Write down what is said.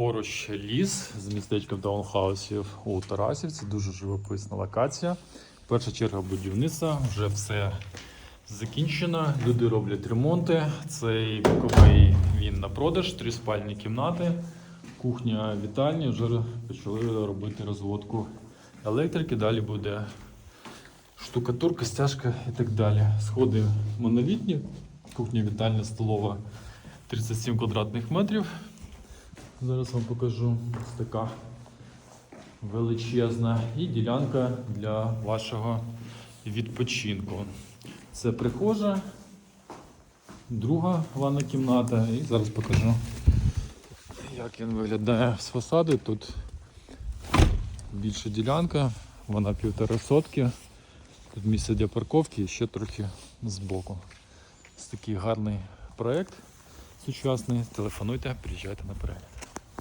Поруч ліс з містечком таунхаусів у Тарасівці. Дуже живописна локація. Перша черга будівництва, вже все закінчено. Люди роблять ремонти. Цей боковий він на продаж, три спальні кімнати, кухня, вітальня. Вже почали робити розводку електрики. Далі буде штукатурка, стяжка і так далі. Сходи монолітні, кухня, вітальня, столова 37 квадратних метрів. Зараз вам покажу ось така величезна і ділянка для вашого відпочинку. Це прихожа, друга ванна кімната. І зараз покажу, як він виглядає з фасади. Тут більша ділянка, вона півтора сотки. Тут місце для парковки і ще трохи збоку. Ось такий гарний проєкт сучасний. Телефонуйте, приїжджайте на перегляд.